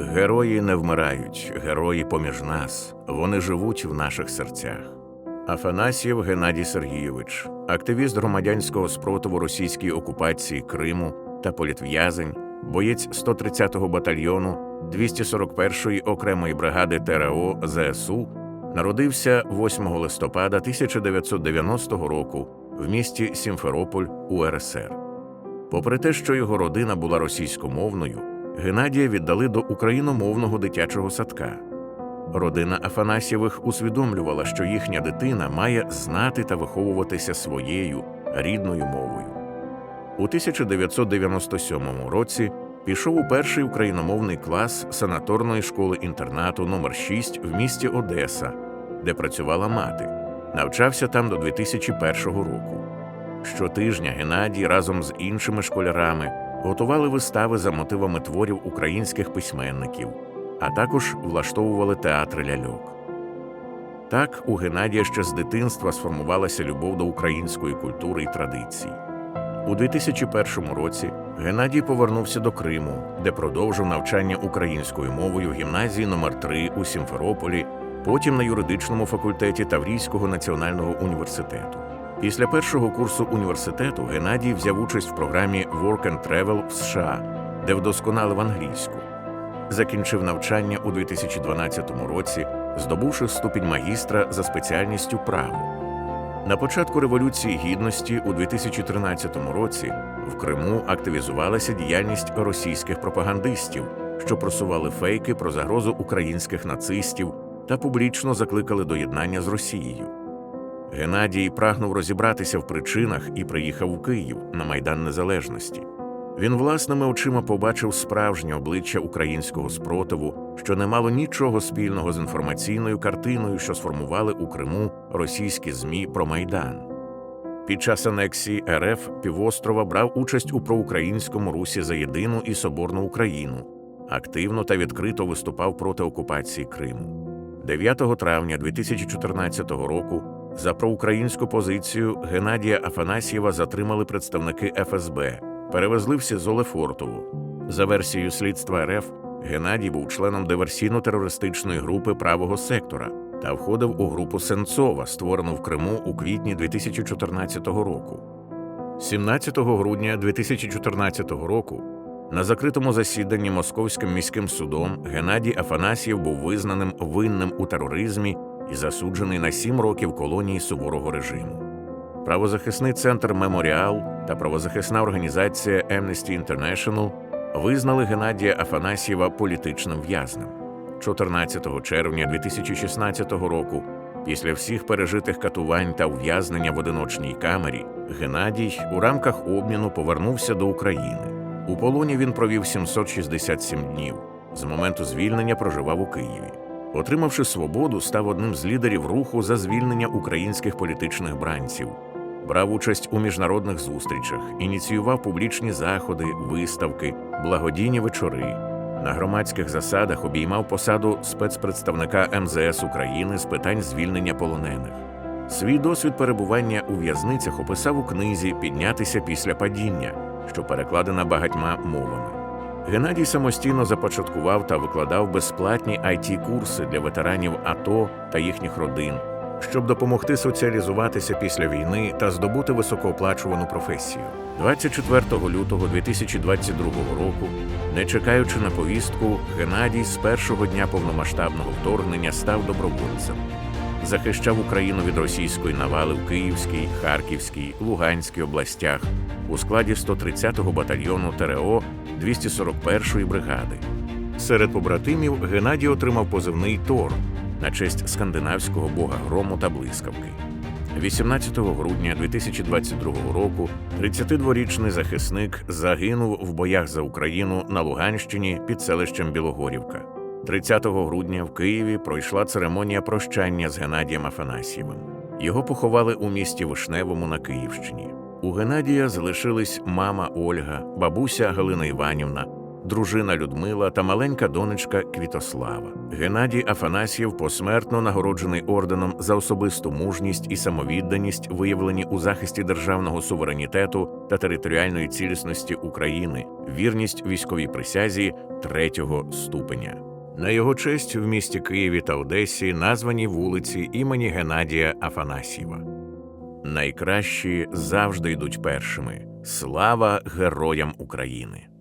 Герої не вмирають, герої поміж нас, вони живуть в наших серцях. Афанасьєв Геннадій Сергійович, активіст громадянського спротиву російській окупації Криму та політв'язень, боєць 130-го батальйону 241-ї окремої бригади ТРО ЗСУ, народився 8 листопада 1990 року в місті Сімферополь, УРСР. Попри те, що його родина була російськомовною, Геннадія віддали до україномовного дитячого садка. Родина Афанасьєвих усвідомлювала, що їхня дитина має знати та виховуватися своєю рідною мовою. У 1997 році пішов у перший україномовний клас санаторної школи інтернату номер 6 в місті Одеса, де працювала мати. Навчався там до 2001 року. Щотижня Геннадій разом з іншими школярами готували вистави за мотивами творів українських письменників, а також влаштовували театри ляльок. Так у Геннадія ще з дитинства сформувалася любов до української культури і традицій. У 2001 році Геннадій повернувся до Криму, де продовжив навчання українською мовою в гімназії номер 3 у Сімферополі, потім на юридичному факультеті Таврійського національного університету. Після першого курсу університету Геннадій взяв участь в програмі Work and Travel в США, де вдосконалив англійську. Закінчив навчання у 2012 році, здобувши ступінь магістра за спеціальністю право. На початку Революції Гідності у 2013 році в Криму активізувалася діяльність російських пропагандистів, що просували фейки про загрозу українських нацистів та публічно закликали до єднання з Росією. Геннадій прагнув розібратися в причинах і приїхав у Київ на Майдан Незалежності. Він власними очима побачив справжнє обличчя українського спротиву, що не мало нічого спільного з інформаційною картиною, що сформували у Криму російські ЗМІ про Майдан. Під час анексії РФ півострова брав участь у проукраїнському русі за єдину і соборну Україну, активно та відкрито виступав проти окупації Криму. 9 травня 2014 року за проукраїнську позицію Геннадія Афанасьєва затримали представники ФСБ, перевезли в СІЗО Лефортово. За версією слідства РФ, Геннадій був членом диверсійно-терористичної групи правого сектора та входив у групу Сенцова, створену в Криму у квітні 2014 року. 17 грудня 2014 року на закритому засіданні Московським міським судом Геннадій Афанасьєв був визнаним винним у тероризмі і засуджений на сім років колонії суворого режиму. Правозахисний центр Меморіал та правозахисна організація Amnesty International визнали Геннадія Афанасьєва політичним в'язнем. 14 червня 2016 року, після всіх пережитих катувань та ув'язнення в одиночній камері, Геннадій у рамках обміну повернувся до України. У полоні він провів 767 днів. З моменту звільнення проживав у Києві. Отримавши свободу, став одним з лідерів руху за звільнення українських політичних бранців, брав участь у міжнародних зустрічах, ініціював публічні заходи, виставки, благодійні вечори. На громадських засадах обіймав посаду спецпредставника МЗС України з питань звільнення полонених. Свій досвід перебування у в'язницях описав у книзі Піднятися після падіння, що перекладена багатьма мовами. Геннадій самостійно започаткував та викладав безплатні it курси для ветеранів АТО та їхніх родин, щоб допомогти соціалізуватися після війни та здобути високооплачувану професію. 24 лютого 2022 року, не чекаючи на повістку, Геннадій з першого дня повномасштабного вторгнення став добровольцем. Захищав Україну від російської навали в Київській, Харківській, Луганській областях у складі 130-го батальйону ТРО 241-ї бригади. Серед побратимів Геннадій отримав позивний Тор на честь скандинавського бога грому та блискавки. 18 грудня 2022 року 32-річний захисник загинув в боях за Україну на Луганщині під селищем Білогорівка. 30 грудня в Києві пройшла церемонія прощання з Геннадієм Афанасьєвим. Його поховали у місті Вишневому на Київщині. У Геннадія залишились мама Ольга, бабуся Галина Іванівна, дружина Людмила та маленька донечка Квітослава. Геннадій Афанасьєв посмертно нагороджений орденом за особисту мужність і самовідданість, виявлені у захисті державного суверенітету та територіальної цілісності України, вірність військовій присязі третього ступеня. На його честь в місті Києві та Одесі названі вулиці імені Геннадія Афанасьєва. Найкращі завжди йдуть першими. Слава героям України!